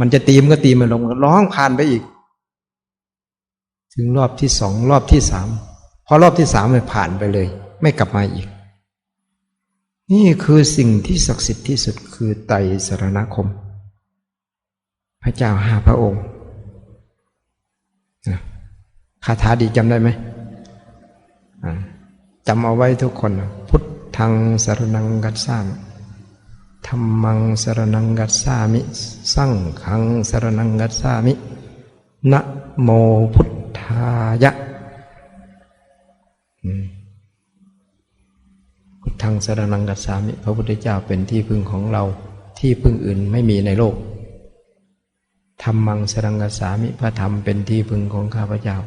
มันจะตีมันก็ตีมันลงร้องผ่านไปอีก ถึงรอบที่สองรอบที่สามพอรอบที่สามมันผ่านไปเลย ไม่กลับมาอีก นี่คือสิ่งที่ศักดิ์สิทธิ์ที่สุดคือไตรสรณคม พระเจ้าห้าพระองค์คาถาดีจำได้ไหมจำเอาไว้ทุกคน พุทธังสรนังกัสสาม ธรรมังสรนังกัสสามิ สังขังสรนังกัสสามิ นะโมพุทธายะ พุทธังสรนังกัสสามิ พระพุทธเจ้าเป็นที่พึ่งของเรา ที่พึ่งอื่นไม่มีในโลก ธรรมังสรนังกัสสามิ พระธรรมเป็นที่พึ่งของข้าพเจ้า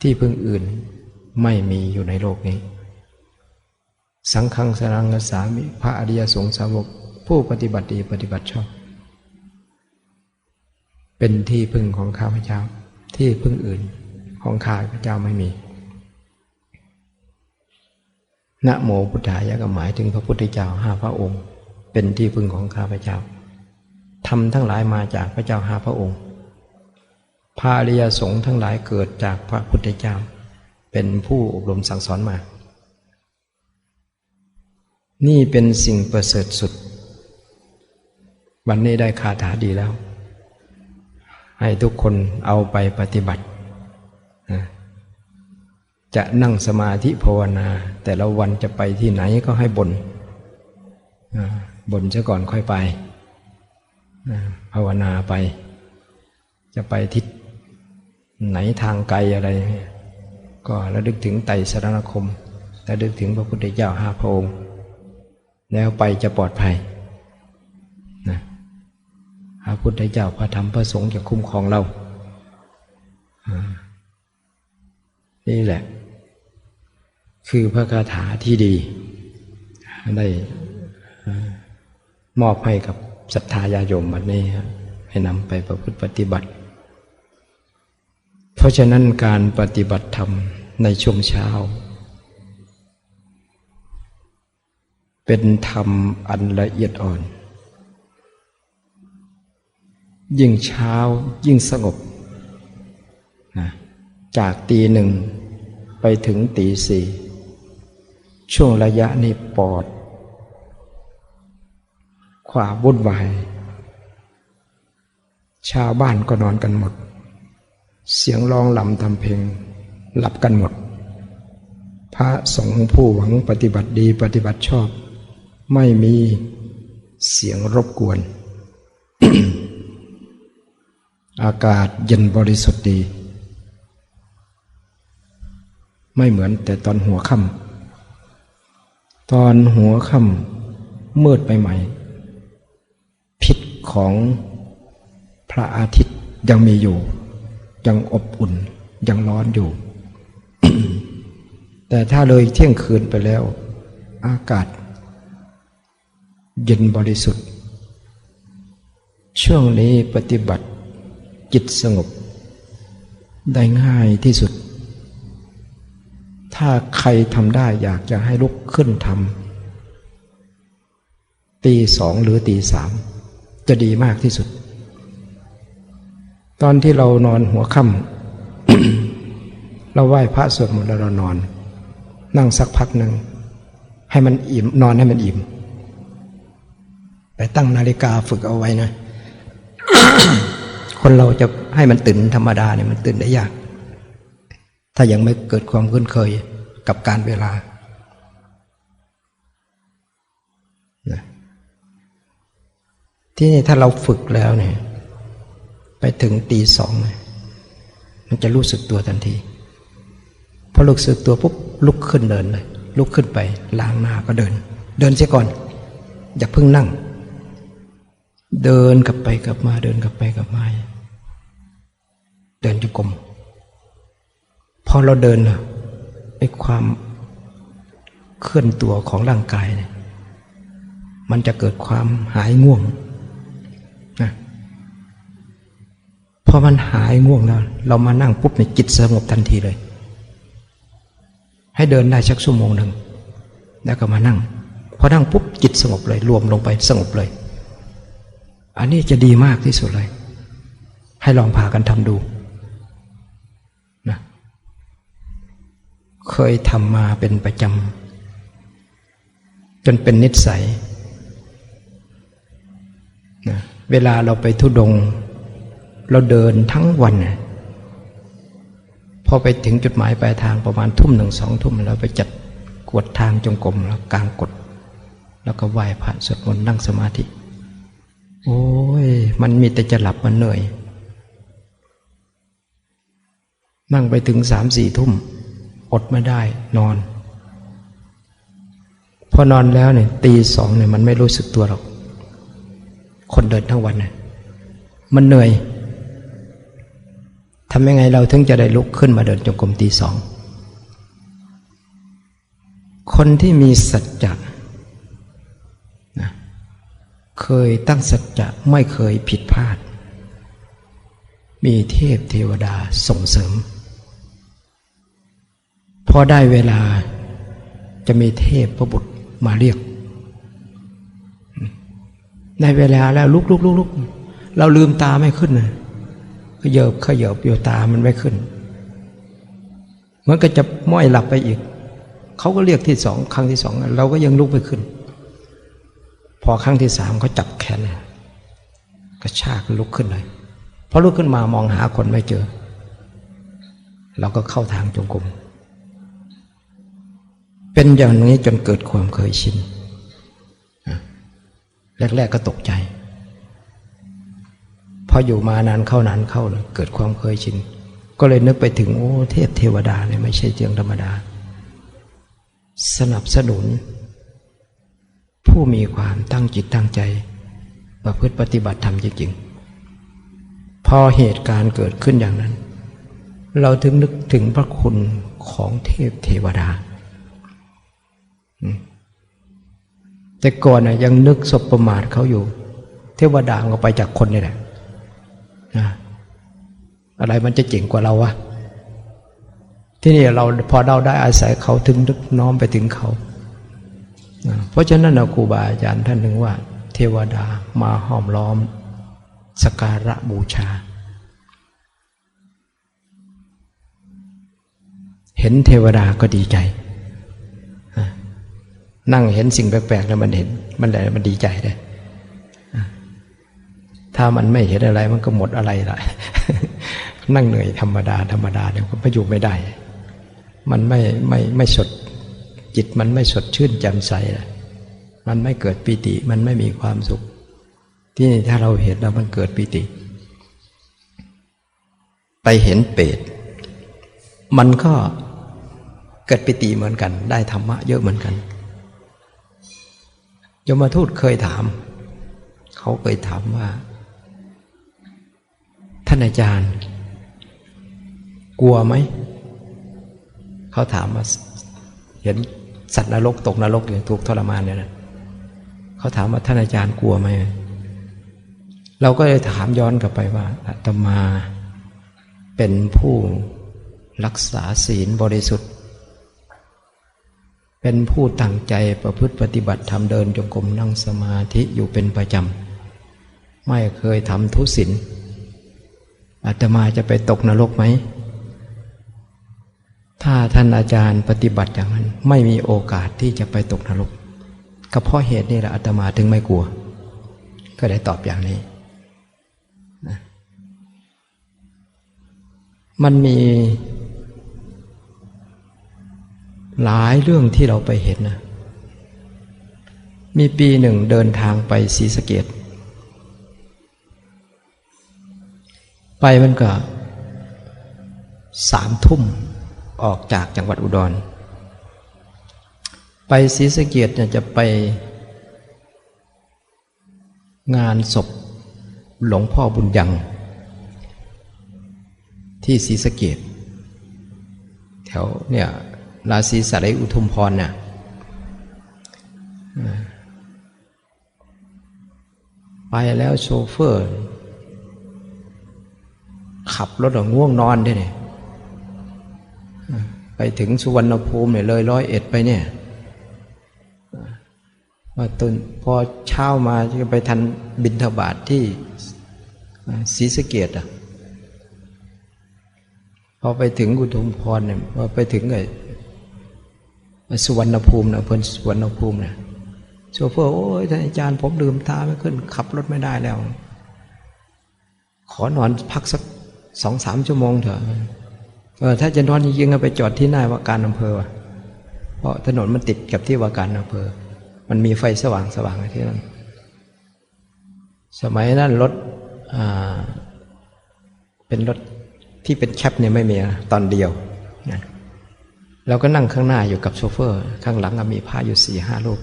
ที่พึ่งอื่นไม่มีอยู่ในโลกนี้ สังฆังสรังกสามิพระอริยสงฆ์สาวก ผู้ปฏิบัติดีปฏิบัติชอบ เป็นที่พึ่งของข้าพเจ้า ที่พึ่งอื่นของข้าพเจ้าไม่มีนะโมพุทธายะก็หมายถึงพระพุทธเจ้าห้าพระองค์ เป็นที่พึ่งของข้าพเจ้าทำทั้งหลายมาจากพระเจ้าห้าพระองค์พระอริยสงฆ์ทั้งหลายเกิดจากพระพุทธเจ้า เป็นผู้อบรมสั่งสอนมา นี่เป็นสิ่งประเสริฐสุด วันนี้ได้คาถาดีแล้ว ให้ทุกคนเอาไปปฏิบัตินะจะนั่งสมาธิภาวนา แต่ละวันจะไปที่ไหนก็ให้บน่นบ่นซะก่อนค่อยไป ภาวนาไป จะไปทิศไหนทางไกลอะไร ก็ระลึกถึงไตสรณคมระลึกถึงพระพุทธเจ้าห้าพระองค์ แล้วไปจะปลอดภัยนะพระพุทธเจ้าพระธรรมพระสงฆ์จะคุ้มครองเรา นี่แหละ คือพระคาถาที่ดี ได้มอบให้กับศรัทธาญาโยมวันนี้ให้นำไปประพฤติปฏิบัติ เพราะฉะนั้นการปฏิบัติธรรมในช่วงเช้า เป็นธรรมอันละเอียดอ่อน ยิ่งเช้ายิ่งสงบนะจากตีหนึ่งไปถึงตีสี่ช่วงระยะนี้ปอด ความวุ่นวาย ชาวบ้านก็นอนกันหมด เสียงร้องลำทำเพลงหลับกันหมด พระสงฆ์ผู้หวังปฏิบัติดีปฏิบัติชอบ ไม่มีเสียงรบกวน อากาศเย็นบริสุทธิ์ดี ไม่เหมือนแต่ตอนหัวค่ำตอนหัวค่ำมืดไปใหม่ พิษของพระอาทิตย์ยังมีอยู่ ยังอบอุ่นยังร้อนอยู่ แต่ถ้าเลยเที่ยงคืนไปแล้ว อากาศ เย็นบริสุทธิ์ ช่วงนี้ปฏิบัติจิตสงบ ได้ง่ายที่สุด ถ้าใครทำได้อยากจะให้ลุกขึ้นทำตีสองหรือตีสามจะดีมากที่สุด ตอนที่เรานอนหัวค่ำเราไหว้พระสวดมนต์แล้วเรานอน นั่งสักพักหนึ่งให้มันอิ่มนอนให้มันอิ่ม ไปตั้งนาฬิกาฝึกเอาไว้นะ คนเราจะให้มันตื่นธรรมดาเนี่ยมันตื่นได้ยาก ถ้ายังไม่เกิดความคุ้นเคยกับการเวลานะที่นี่ถ้าเราฝึกแล้วเนี่ย ไปถึงตีสองเนี่ยมันจะรู้สึกตัวทันทีพอรู้สึกตัวปุ๊บลุกขึ้นเดินเลยลุกขึ้นไปล้างหน้าก็เดิน เดินเสียก่อน อย่าเพิ่งนั่ง เดินกลับไปกลับมา เดินกลับไปกลับมา เดินจุกรมพอเราเดินไอ้ความเคลื่อนตัวของร่างกายเนี่ยมันจะเกิดความหายง่วงนะพอมันหายง่วงแล้ว เรามานั่งปุ๊บในจิตสงบทันทีเลย ให้เดินได้สักชั่วโมงหนึ่งแล้วก็มานั่ง พอนั่งปุ๊บจิตสงบเลย รวมลงไปสงบเลย อันนี้จะดีมากที่สุดเลย ให้ลองพากันทำดูนะเคยทำมาเป็นประจำจนเป็นนิสัยนะเวลาเราไปทุดง เราเดินทั้งวันนะพอไปถึงจุดหมายปลายทางประมาณทุ่มหนึ่งสองทุ่มเราไปจัดกวดทางจงกรมแล้วกลางกด แล้วก็ไหว้พระสวดมนต์นั่งสมาธิ โอ้ย มันมีแต่จะหลับมันเหนื่อย นั่งไปถึงสามสี่ทุ่ม อดไม่ได้นอน พอนอนแล้วเนี่ยตีสองเนี่ยมันไม่รู้สึกตัวหรอก คนเดินทั้งวันเนี่ยมันเหนื่อยทำยังไงเราถึงจะได้ลุกขึ้นมาเดินจงกรมตีสอง คนที่มีสัจจะ เคยตั้งสัจจะไม่เคยผิดพลาด มีเทพเทวดาส่งเสริม พอได้เวลาจะมีเทพพระบุตรมาเรียก ได้เวลาแล้วลุกลุกลุกลุกเราลืมตาไม่ขึ้นเลยขยบขยบอยู่ตามันไม่ขึ้น มันก็จะม้อยหลับไปอีก เขาก็เรียกที่สองครั้งที่สองเราก็ยังลุกไม่ขึ้น อครั้งที่สามเขาจับแขนกระชากลุกขึ้นเลยพอลุกขึ้นมามองหาคนไม่เจอ เราก็เข้าทางจงกรมเป็นอย่างนี้จนเกิดความเคยชินแรกๆก็ตกใจ พออยู่มานานเข้านานเข้าเลยเกิดความเคยชิน ก็เลยนึกไปถึงโอ้เทพเทวดาเนี่ยไม่ใช่เจียงธรรมดา สนับสนุน ผู้มีความตั้งจิตตั้งใจ ประพฤติปฏิบัติธรรมจริงๆ พอเหตุการณ์เกิดขึ้นอย่างนั้น เราถึงนึกถึงพระคุณของเทพเทวดา แต่ก่อนนะยังนึกสบประมาทเขาอยู่ เทวดาก็ไปจากคนนี่แหละอะไรมันจะเจ๋งกว่าเราวะที่นี่เราพอเราได้อาศัยเขาถึงนึกน้อมไปถึงเขา เพราะฉะนั้นครูบาอาจารย์ท่านหนึ่งว่า เทวดามาห้อมล้อม สการะบูชา เห็นเทวดาก็ดีใจ นั่งเห็นสิ่งแปลกๆแล้วมันเห็นมันอะไรมันดีใจเลยถ้ามันไม่เห็นอะไรมันก็หมดอะไรละนั่งเหนื่อยธรรมดาธรรมดาเนี่ยก็ไม่อยู่ไม่ได้ มันไม่ไม่ไม่สด จิตมันไม่สดชื่นแจ่มใสมันไม่เกิดปีติมันไม่มีความสุขที่นี่ถ้าเราเห็นแล้วมันเกิดปีติ ไปเห็นเปรตมันก็เกิดปิติเหมือนกัน ได้ธรรมะเยอะเหมือนกันยมทูตเคยถาม เขาเคยถามว่า ท่านอาจารย์ กลัวไหม เขาถามว่าเห็น สัตว์นรกตกนรกอย่างถูกทรมานเนี่ยนะเขาถามว่าท่านอาจารย์กลัวไหมเราก็เลยถามย้อนกลับไปว่าอาตมาเป็นผู้รักษาศีลบริสุทธิ์ เป็นผู้ตั้งใจประพฤติปฏิบัติทำเดินจงกรมนั่งสมาธิอยู่เป็นประจำ ไม่เคยทำทุศีลอาตมาจะไปตกนรกไหม ถ้าท่านอาจารย์ปฏิบัติอย่างนั้น ไม่มีโอกาสที่จะไปตกนรกก็เพราะเหตุนี้แหละอาตมาถึงไม่กลัว ก็ได้ตอบอย่างนี้ มันมี หลายเรื่องที่เราไปเห็นนะ มีปีหนึ่งเดินทางไปศรีสะเกดไปมันก็สามทุ่ม ออกจากจังหวัดอุดร ไปศรีสะเกียดเนี่ยจะไป งานศพหลวงพ่อบุญยัง ที่ศรีสะเกียดแถวเนี่ยราศีสารีอุทุมพรเนี่ยไปแล้วโชเฟอร์ ขับรถง่วงนอนได้เนี่ย ไปถึงสุวรรณภูมิเนี่ยเลยร้อยเอ็ดไปเนี่ยว่าตนพอเช้ามาจะไปทันบินทบาทที่ศรีสะเกดอะพอไปถึงอุทุมพรเนี่ยพอไปถึงไอ้สุวรรณภูมินะเพิ่นสุวรรณภูมิเนี่ยโชเฟอร์โอ้ยท่านอาจารย์ผมลืมตาไม่ขึ้น ขับรถไม่ได้แล้ว ขอนอนพักสักสองสามชั่วโมงเถอะ เออถ้าจะนอนจริงๆก็ไปจอดที่หน้าว่าการอำเภอวะเพราะถนนมันติดกับที่ว่าการอำเภอ มันมีไฟสว่างสว่างที่นั่นสมัยนั้นรถเป็นรถที่เป็นแคปเนี่ยไม่มีนะตอนเดียวนะเราก็นั่งข้างหน้าอยู่กับโชเฟอร์ ข้างหลังก็มีผ้าอยู่สี่ห้ารูป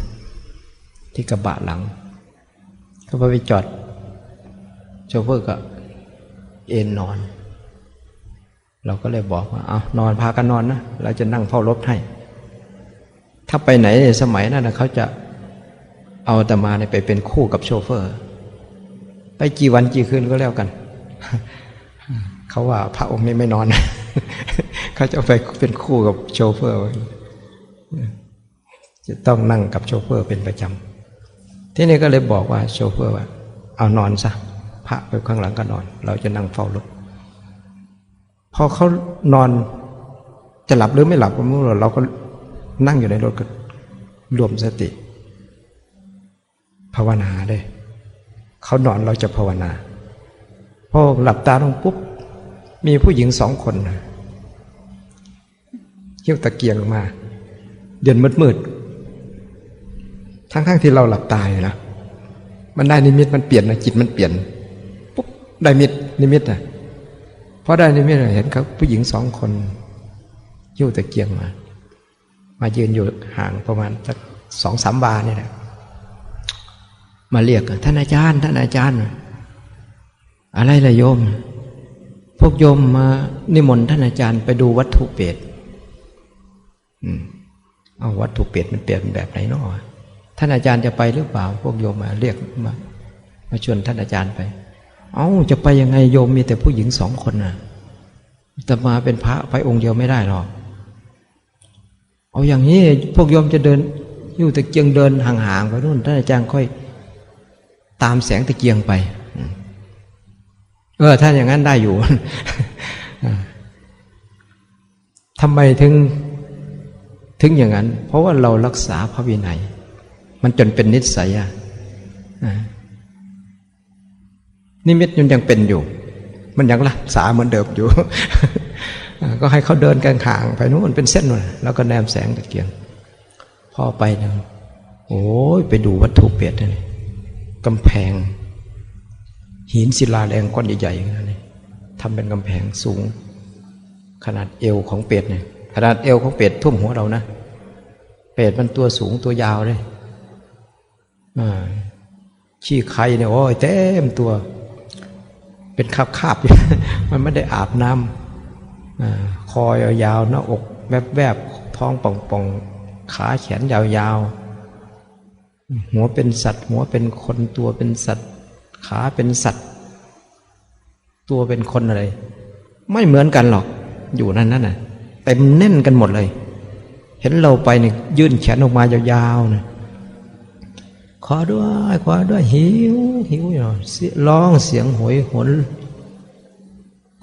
ที่กระบะหลัง ก็พอไปจอดโชเฟอร์ก็เอนนอน เราก็เลยบอกว่าเอานอนพากันนอนนะเราจะนั่งเฝ้ารถให้ ถ้าไปไหนในสมัยนั้นนะเขาจะเอาอาตมาเนี่ยไปเป็นคู่กับโชเฟอร์ ไปกี่วันกี่คืนก็แล้วกัน เขาว่าพระองค์นี้ไม่นอน เขาจะไปเป็นคู่กับโชเฟอร์ จะต้องนั่งกับโชเฟอร์เป็นประจำที่นี่ก็เลยบอกว่าโชเฟอร์ว่า เอานอนซะพระไปข้างหลังก็นอน เราจะนั่งเฝ้ารถ พอเขานอนจะหลับหรือไม่หลับก็ไม่รู้เราก็นั่งอยู่ในรถก็รวมสติ ภาวนาเลยเขานอนเราจะภาวนาพอหลับตาลงปุ๊บมีผู้หญิงสองคนเยี่ยวตะเกียงมา เดือนมืดๆทั้งๆทที่เราหลับตายนะมันได้นิมิตมันเปลี่ยนนะจิตมันเปลี่ยนปุ๊บได้มิตนิมิตนะ พอได้นิมิตเห็นเขาผู้หญิงสองคนยี่ยวตะเกียงมา มายืนอยู่ห่างประมาณสักสองสามบาเนี่ยแหละมาเรียกท่านอาจารย์ท่านอาจารย์ อะไรล่ะโยม พวกโยมมานิมนต์ท่านอาจารย์ไปดูวัตถุเปรตอืมเอาวัตถุเปรตมันเปลี่ยนแบบไหนเนาะท่านอาจารย์จะไปหรือเปล่า พวกโยมมาเรียกมามาชวนท่านอาจารย์ไป เอา้าจะไปยังไงโยมมีแต่ผู้หญิงสองคนน่ะจะมาเป็นพระไปองค์เดียวไม่ได้หรอกเอาอย่างนี้พวกโยมจะเดินอยู่ตะเกียงเดินห่างๆไปนู่นท่านอาจารย์ค่อย ตามแสงตะเกียงไป เออถ้าอย่างนั้นได้อยู่ทำไมถึงถึงอย่างนั้น เพราะว่าเรารักษาพระวินัย มันจนเป็นนิสัยอะ นิมิตมันยังเป็นอยู่ มันยังรักษาเหมือนเดิมอยู่ ก็ให้เขาเดินกันห่างไปนู้นเป็นเส้นนู่นแล้วก็แนมแสงตะเกียงพอไปนะโอ้ยไปดูวัตถุเปรตนี่กำแพง หินศิลาแรงก้อนใหญ่ๆนี่ทำเป็นกำแพงสูง ขนาดเอวของเป็ดเนี่ยขนาดเอวของเป็ดทุ่มหัวเรานะเป็ดมันตัวสูงตัวยาวเลยขี้ไข่เนี่ยโอ้ยเต็มตัว เป็นคาบคาบมันไม่ได้อาบน้ำคอยาวหน้าอกแวบๆท้องป่องๆขาแขนยาวๆ หัวเป็นสัตว์ หัวเป็นคนตัวเป็นสัตว์ ขาเป็นสัตว์ ตัวเป็นคนอะไร ไม่เหมือนกันหรอกอยู่นั่นนั่นน่ะเต็มแน่นกันหมดเลย เห็นเราไปเนี่ยยื่นแขนออกมายาวๆนะ ขอด้วยขอด้วยหิวหิวอยู่ร้องเสียงหวยหวน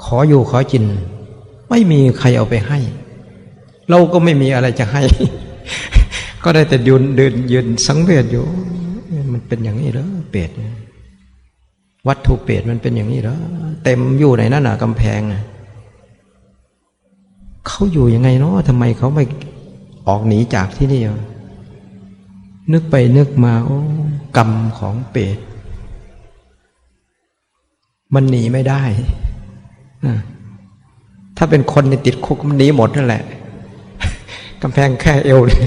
ขออยู่ขอกิน ไม่มีใครเอาไปให้ เราก็ไม่มีอะไรจะให้ ก็ได้แต่ยืนเดินยืนสังเวชอยู่ มันเป็นอย่างนี้เหรอเปรตวัตถุเปรตมันเป็นอย่างนี้เหรอเต็มอยู่ในหนั่นน่ะกำแพงเขาอยู่ยังไงเนาะทำไมเขาไม่ออกหนีจากที่นี่ นึกไปนึกมาโอ้กรรมของเปรตมันหนีไม่ได้ ถ้าเป็นคนในติดคุกมันหนีหมดนั่นแหละกำแพงแค่เอวเลย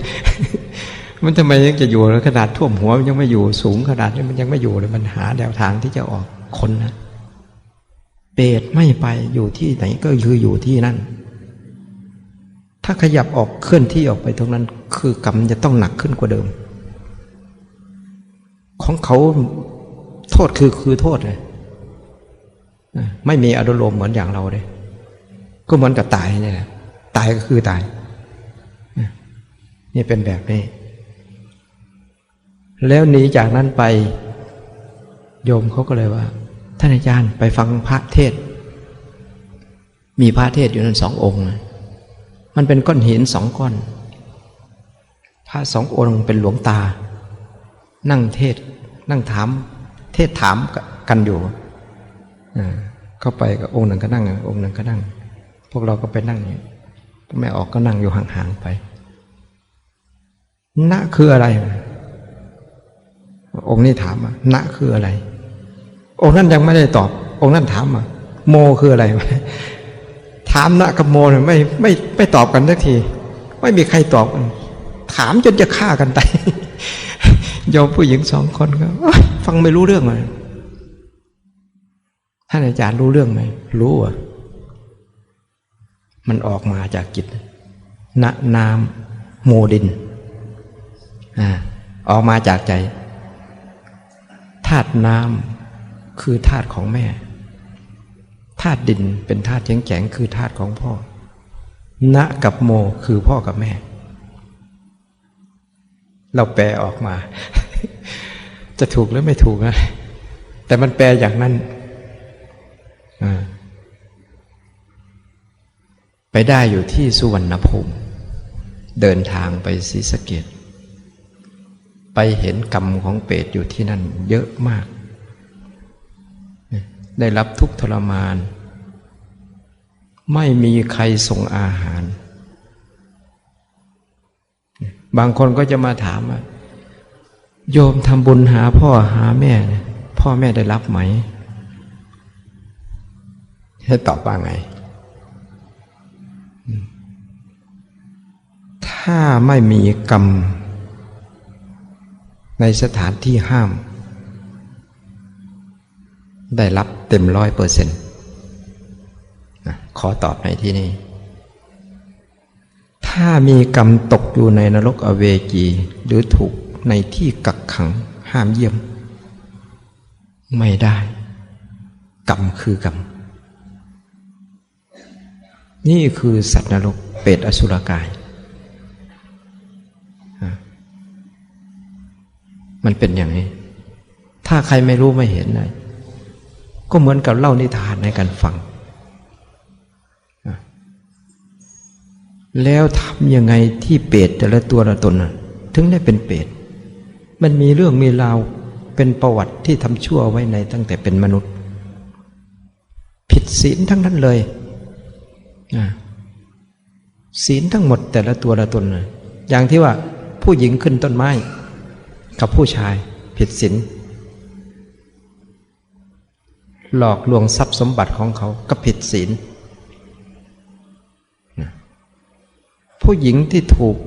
มันทำไมยังจะอยู่ขนาดท่วมหัวมันยังไม่อยู่สูงขนาดนี้มันยังไม่อยู่เลยมันหาแนวทางที่จะออกคนนะเปรตไม่ไปอยู่ที่ไหนก็คืออยู่ที่นั่น ถ้าขยับออกเคลื่อนที่ออกไปตรงนั้น คือกรรมจะต้องหนักขึ้นกว่าเดิม ของเขาโทษคือคือโทษเลยไม่มีอารมณ์เหมือนอย่างเราเลย ก็เหมือนกับตายเนี่ยตายก็คือตายนี่เป็นแบบนี้ แล้วหนีจากนั้นไป โยมเขาก็เลยว่า ท่านอาจารย์ไปฟังพระเทศ มีพระเทศอยู่นั้นสององค์ มันเป็นก้อนหินสองก้อน พระสององค์เป็นหลวงตา นั่งเทศ นั่งถาม เทศถามกันอยู่เข้าไปกับองค์หนึ่งก็นั่ง องค์หนึ่งก็นั่ง พวกเราก็ไปนั่งอย่างนี้ไม่ออกก็นั่งอยู่ห่างๆไปณคืออะไร องค์นี้ถามอะณคืออะไร องค์นั้นยังไม่ได้ตอบ องค์นั้นถามอะโมคืออะไร ถามณกับโมเนี่ยไม่ไม่ไม่ตอบกันสักที ไม่มีใครตอบกัน ถามจนจะฆ่ากันตาย โยมผู้หญิงสองคนก็ฟังไม่รู้เรื่องเลยท่านอาจารย์รู้เรื่องไหมรู้อะมันออกมาจากจิตณนามโมดินอ่าออกมาจากใจธาตุน้ำคือธาตุของแม่ธาตุดินเป็นธาตุแข็งๆคือธาตุของพ่อณกับโมคือพ่อกับแม่ เราแปลออกมา จะถูกหรือไม่ถูกนะแต่มันแปลอย่างนั้นไปได้อยู่ที่สุวรรณภูมิ เดินทางไปศรีสะเกดไปเห็นกรรมของเปรตอยู่ที่นั่น เยอะมาก ได้รับทุกทรมาน ไม่มีใครส่งอาหาร บางคนก็จะมาถามว่าโยมทำบุญหาพ่อหาแม่ พ่อแม่ได้รับไหม ให้ตอบว่าไง ถ้าไม่มีกรรม ในสถานที่ห้าม ได้รับเต็มร้อยเปอร์เซ็นต์ขอตอบในที่นี้ ถ้ามีกรรมตกอยู่ในนรกอเวจีหรือถูกในที่กักขังห้ามเยี่ยม ไม่ได้ กรรมคือกรรม นี่คือสัตว์นรกเปรตอสุรกาย มันเป็นอย่างนี้ ถ้าใครไม่รู้ไม่เห็นนะก็เหมือนกับเล่านิทานในการฟัง แล้วทำยังไงที่เปรตแต่ละตัวละตนถึงได้เป็นเปรตมันมีเรื่องมีราวเป็นประวัติที่ทำชั่วไว้ในตั้งแต่เป็นมนุษย์ ผิดศีลทั้งนั้นเลยศีลทั้งหมดแต่ละตัวละตนอย่างที่ว่าผู้หญิงขึ้นต้นไม้ กับผู้ชาย ผิดศีลหลอกลวงทรัพย์สมบัติของเขาก็ผิดศีล ผู้หญิงที่ถูก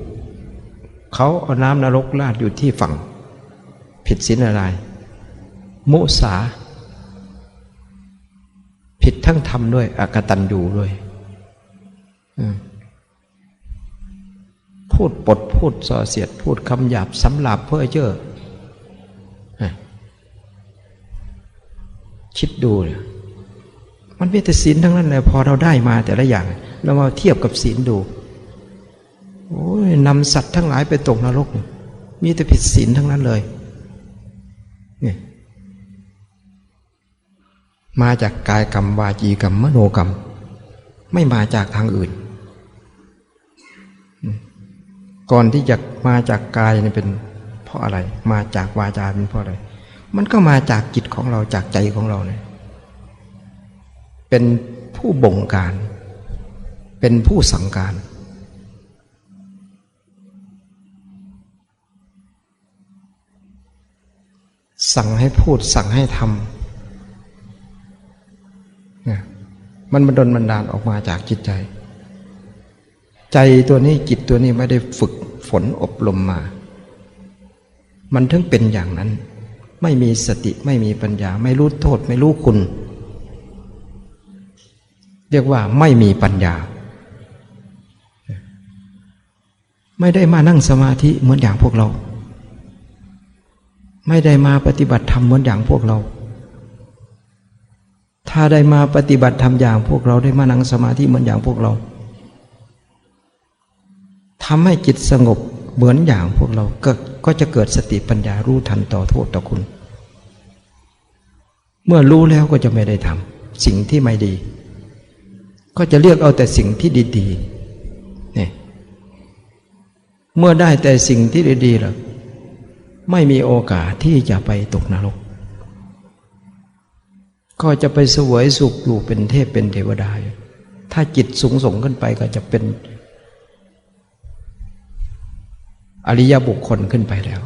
เขาเอาน้ำนรกราดอยู่ที่ฝั่ง ผิดศีลอะไร มุสา ผิดทั้งธรรมด้วยอากตันยูด้วยพูดปดพูดส่อเสียด พูดคำหยาบสำหรับเพื่อเจ้อคิดดูเลยมันเป็นแต่ศีลทั้งนั้นเลยพอเราได้มาแต่ละอย่าง เรามาเทียบกับศีลดู โอ้ยนำสัตว์ทั้งหลายไปตกนรก มีแต่ผิดศีลทั้งนั้นเลยเนี่ยมาจากกายกรรมวาจีกรรมมโนกรรม ไม่มาจากทางอื่น ก่อนที่จะมาจากกายนี่เป็นเพราะอะไร มาจากวาจาเป็นเพราะอะไร มันก็มาจากจิตของเราจากใจของเราเนี่ยเป็นผู้บงการ เป็นผู้สั่งการ สั่งให้พูดสั่งให้ทำนี่ยมันบันดลบันดาลออกมาจากจิตใจ ใจตัวนี้จิตตัวนี้ไม่ได้ฝึกฝนอบรมมา มันถึงเป็นอย่างนั้น ไม่มีสติไม่มีปัญญา ไม่รู้โทษ ไม่รู้คุณ เรียกว่าไม่มีปัญญา ไม่ได้มานั่งสมาธิเหมือนอย่างพวกเรา ไม่ได้มาปฏิบัติธรรมเหมือนอย่างพวกเรา ถ้าได้มาปฏิบัติธรรมอย่างพวกเราได้มานั่งสมาธิเหมือนอย่างพวกเราทำให้จิตสงบเหมือนอย่างพวกเราก็ก็ก็จะเกิดสติปัญญารู้ทันต่อโทษต่อคุณ เมื่อรู้แล้วก็จะไม่ได้ทำสิ่งที่ไม่ดี ก็จะเลือกเอาแต่สิ่งที่ดีๆเนี่ยเมื่อได้แต่สิ่งที่ดีๆแล้ว ไม่มีโอกาสที่จะไปตกนรก ก็จะไปสวยสุขอยู่เป็นเทพเป็นเทวดาอยู่ถ้าจิตสูงส่งขึ้นไปก็จะเป็น อริยบุคคลขึ้นไปแล้ว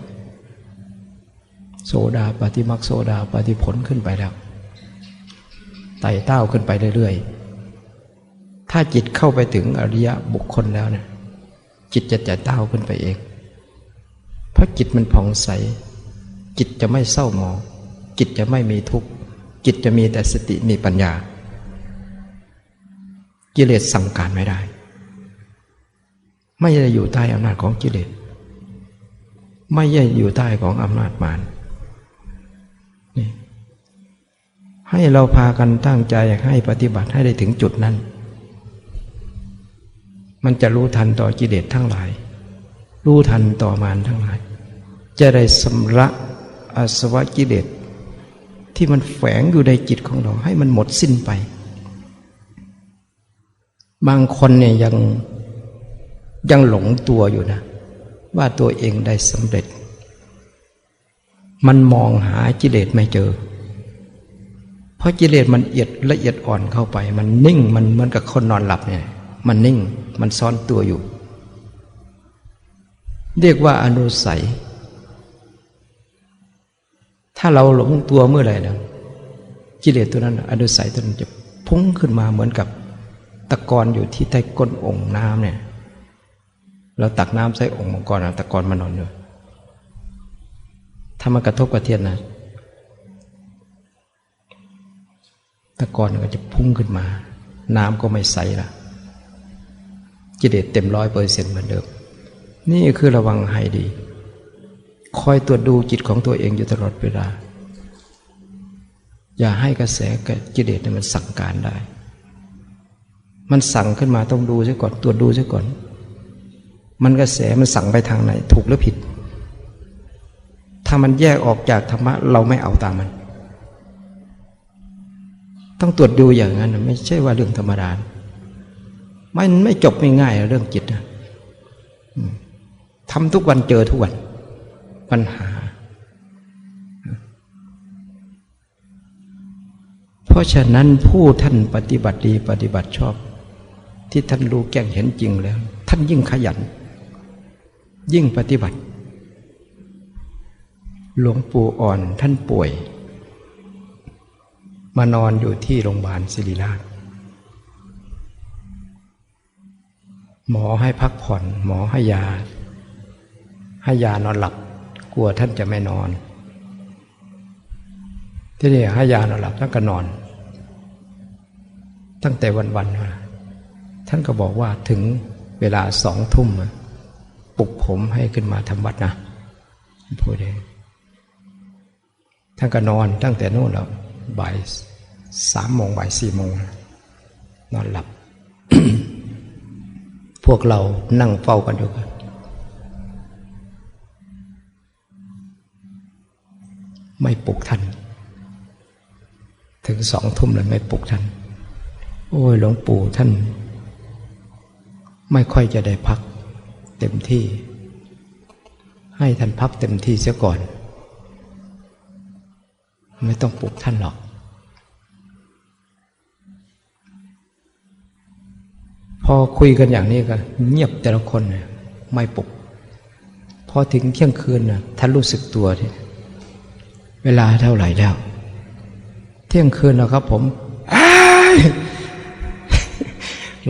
โซดาปฏิมักโซดาปฏิผลขึ้นไปแล้วไต่เต้าขึ้นไปเรื่อยๆ ถ้าจิตเข้าไปถึงอริยบุคคลแล้วเนี่ยจิตจะจะเต้าขึ้นไปเอง ราะจิตมันผ่องใส จิตจะไม่เศร้าหมองจิตจะไม่มีทุกข์ จิตจะมีแต่สติมีปัญญา กิเลสสั่งการไม่ได้ ไม่ได้อยู่ใต้อำนาจของกิเลส ไม่ใช่อยู่ใต้ของอำนาจมารนี่ให้เราพากันตั้งใจให้ปฏิบัติให้ได้ถึงจุดนั้น มันจะรู้ทันต่อกิเลสทั้งหลาย รู้ทันต่อมารทั้งหลาย จะได้สำระอาสวะกิเลสที่มันแฝงอยู่ในจิตของเราให้มันหมดสิ้นไป บางคนเนี่ยยังยังหลงตัวอยู่นะ ว่าตัวเองได้สำเร็จ มันมองหากิเลสไม่เจอ เพราะกิเลสมันเอียดละเอียดอ่อนเข้าไป มันนิ่งมันเหมือนกับคนนอนหลับเนี่ย มันนิ่งมันซ่อนตัวอยู่ เรียกว่าอนุสัย ถ้าเราหลงตัวเมื่อไหร่นะกิเลสตัวนั้นอนุสัยตัวนั้นจะพุ่งขึ้นมาเหมือนกับตะกอนอยู่ที่ใต้ก้นองค์น้ำเนี่ย เราตักน้ำใส่องค์มังกรตะกอนมานอนอยู่ถ้ามันกระทบกระเทียนนะตะกอนก็จะพุ่งขึ้นมา น้ำก็ไม่ใสละกิเลสเต็มร้อยเปอร์เซ็นต์เหมือนเดิม นี่คือระวังให้ดี คอยตรวจดูจิตของตัวเองอยู่ตลอดเวลา อย่าให้กระแสกับกิเลสเนี่ยมันสั่งการได้ มันสั่งขึ้นมาต้องดูซะก่อนตรวจดูซะก่อน มันกระแสมันสั่งไปทางไหน ถูกหรือผิด ถ้ามันแยกออกจากธรรมะเราไม่เอาตามมัน ต้องตรวจดูอย่างนั้น ไม่ใช่ว่าเรื่องธรรมดามันไม่จบง่ายๆเรื่องจิตนะทำทุกวันเจอทุกวัน ปัญหา เพราะฉะนั้นผู้ท่านปฏิบัติดีปฏิบัติชอบ ที่ท่านรู้แก้งเห็นจริงแล้ว ท่านยิ่งขยัน ยิ่งปฏิบัติ หลวงปู่อ่อนท่านป่วย มานอนอยู่ที่โรงพยาบาลศิริราชหมอให้พักผ่อน หมอให้ยา ให้ยานอนหลับ กลัวท่านจะไม่นอน ที่นี่ให้ยานอนหลับท่านก็นอน ตั้งแต่วันๆมาท่านก็บอกว่าถึงเวลาสองทุ่มปลุกผมให้ขึ้นมาทำวัดนะพูดเองท่านก็นอนตั้งแต่นู่นแล้วบ่ายสามโมงบ่ายสี่โมงนอนหลับ พวกเรานั่งเฝ้ากันอยู่กัน ไม่ปลุกท่าน ถึงสองทุ่มเลยไม่ปลุกท่าน โอ้ยหลวงปู่ท่าน ไม่ค่อยจะได้พักเต็มที่ ให้ท่านพักเต็มที่เสียก่อน ไม่ต้องปลุกท่านหรอก พอคุยกันอย่างนี้ก็เงียบแต่ละคนเนี่ยไม่ปลุกพอถึงเที่ยงคืนน่ะท่านรู้สึกตัวที่ เวลาเท่าไหร่แล้ว เที่ยงคืนแล้วครับผม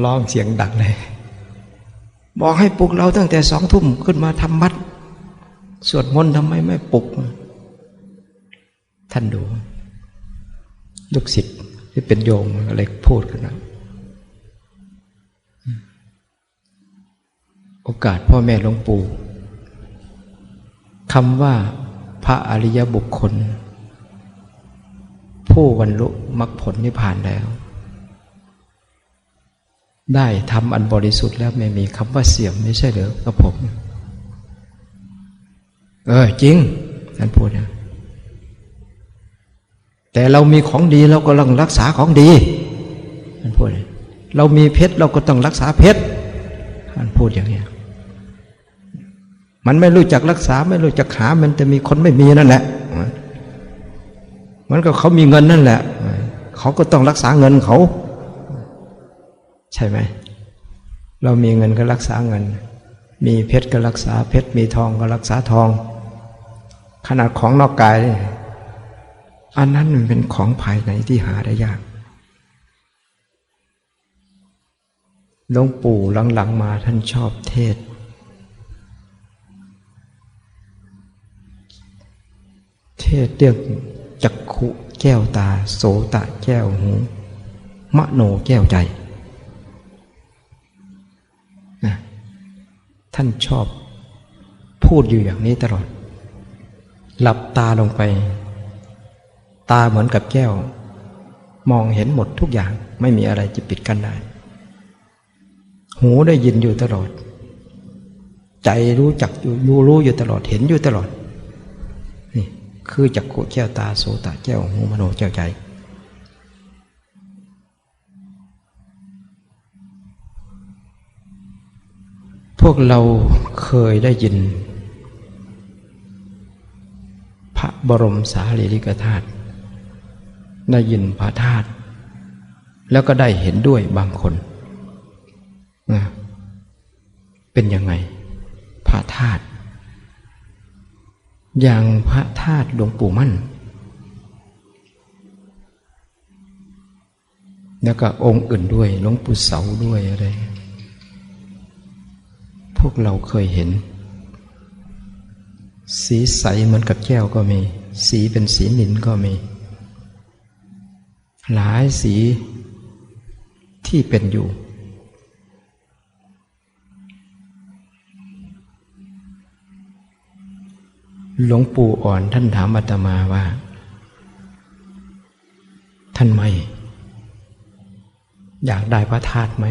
ร้องเสียงดังเลย บอกให้ปลุกเราตั้งแต่สองทุ่มขึ้นมาทำวัด สวดมนต์ทำไมไม่ปลุก ท่านดู ลูกศิษย์ที่เป็นโยมอะไรพูดกันนะโอกาสพ่อแม่หลวงปู่คำว่า พระอริยบุคคล ผู้บรรลุมรรคผลนิพพานแล้ว ได้ทำอันบริสุทธิ์แล้วไม่มีคำว่าเสียมไม่ใช่เหรอกับผม เออจริงท่านพูดนะแต่เรามีของดีเราก็ต้องรักษาของดีท่านพูดเรามีเพชรเราก็ต้องรักษาเพชรท่านพูดอย่างนี้ มันไม่รู้จักรักษา ไม่รู้จักหา มันจะมีคนไม่มีนั่นแหละ มันก็เขามีเงินนั่นแหละ เขาก็ต้องรักษาเงินเขา ใช่ไหม เรามีเงินก็รักษาเงิน มีเพชรก็รักษาเพชร มีทองก็รักษาทอง ขนาดของนอกกาย อันนั้นมันเป็นของภายในที่หาได้ยากหลวงปู่หลังๆมาท่านชอบเทศ เทศเรื่องจักขุแก้วตา โสตะแก้วหู มโนแก้วใจนะท่านชอบพูดอยู่อย่างนี้ตลอด หลับตาลงไป ตาเหมือนกับแก้ว มองเห็นหมดทุกอย่างไม่มีอะไรจะปิดกั้นได้ หูได้ยินอยู่ตลอด ใจรู้จักอยู่รู้อยู่ตลอดเห็นอยู่ตลอด คือจักขุแก้วตาโสตแก้วหูมโนแก้วใจ พวกเราเคยได้ยิน พระบรมสารีริกธาตุได้ยินพระธาตุแล้วก็ได้เห็นด้วยบางคนนะเป็นยังไงพระธาตุ อย่างพระธาตุหลวงปู่มั่น แล้วก็องค์อื่นด้วยหลวงปู่เสาด้วยอะไร พวกเราเคยเห็น สีใสเหมือนกับแก้วก็มี สีเป็นสีนินก็มี หลายสีที่เป็นอยู่ หลวงปู่อ่อนท่านถามอาตมาว่า ท่านไม่อยากได้พระธาตุไหม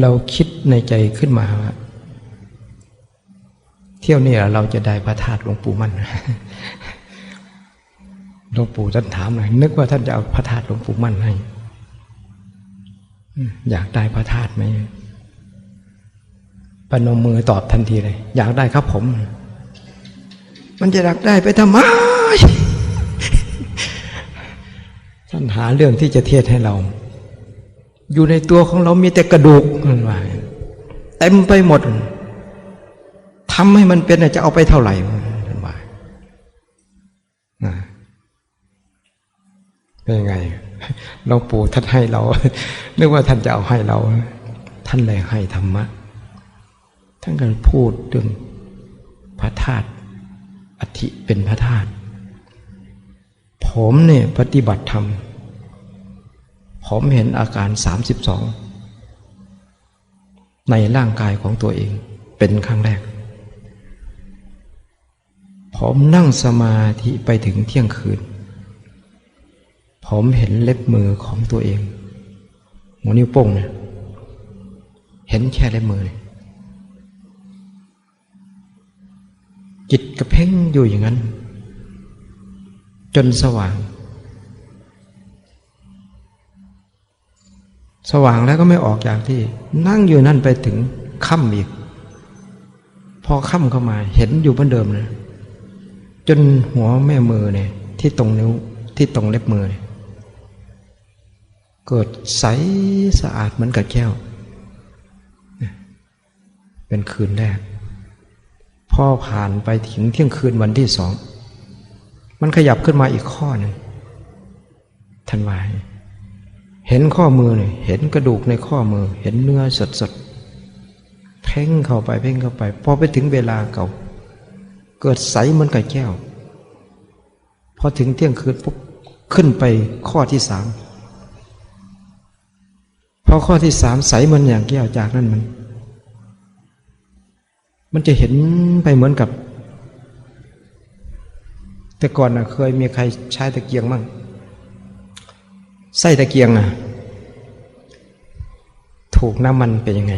เราคิดในใจขึ้นมาว่าเที่ยวนี้เราจะได้พระธาตุหลวงปู่มั่นหลวงปู่ท่านถามหน่อยนึกว่าท่านจะเอาพระธาตุหลวงปู่มั่นให้อยากได้พระธาตุไหม นมมือตอบทันทีเลย อยากได้ครับผม มันจะอยากได้ไปทำไมท่านหาเรื่องที่จะเทศให้เรา อยู่ในตัวของเรามีแต่กระดูกมันว่าเต็มไปหมดทำให้มันเป็นจะเอาไปเท่าไหร่ท่านว่าเป็นยังไงหลวงปู่ท่านให้เรานึกว่าท่านจะเอาให้เรา ท่านเลยให้ธรรมะ ท่านก็พูดถึงพระธาตุอธิเป็นพระธาตุผมเนี่ยปฏิบัติธรรม ผมเห็นอาการ 32 ในร่างกายของตัวเองเป็นครั้งแรก ผมนั่งสมาธิไปถึงเที่ยงคืน ผมเห็นเล็บมือของตัวเองหัวนิ้วโป้งเนี่ยเห็นแค่เล็บมือเลย จิตกระเพ่งอยู่อย่างนั้น จนสว่าง สว่างแล้วก็ไม่ออกจากที่ นั่งอยู่นั่นไปถึงค่ำอีก พอค่ำเข้ามาเห็นอยู่เหมือนเดิมเลยจนหัวแม่มือเนี่ย ที่ตรงนิ้วที่ตรงเล็บมือเนี่ยเกิดใสสะอาดเหมือนกับแก้ว เป็นคืนแรก พอผ่านไปถึงเที่ยงคืนวันที่สอง มันขยับขึ้นมาอีกข้อหนึ่งท่านวายเห็นข้อมือเนี่ยเห็นกระดูกในข้อมือ เห็นเนื้อสดสดเพ่งเข้าไปเพ่งเข้าไป พอไปถึงเวลาเก่า เกิดใสเหมือนกับแก้ว พอถึงเที่ยงคืนปุ๊บขึ้นไปข้อที่สามพอข้อที่สามใสเหมือนอย่างแก้วจากนั้นมัน มันจะเห็นไปเหมือนกับ แต่ก่อนนะเคยมีใครใช้ตะเกียงมั่งไส้ตะเกียงอะ ถูกน้ำมันเป็นยังไง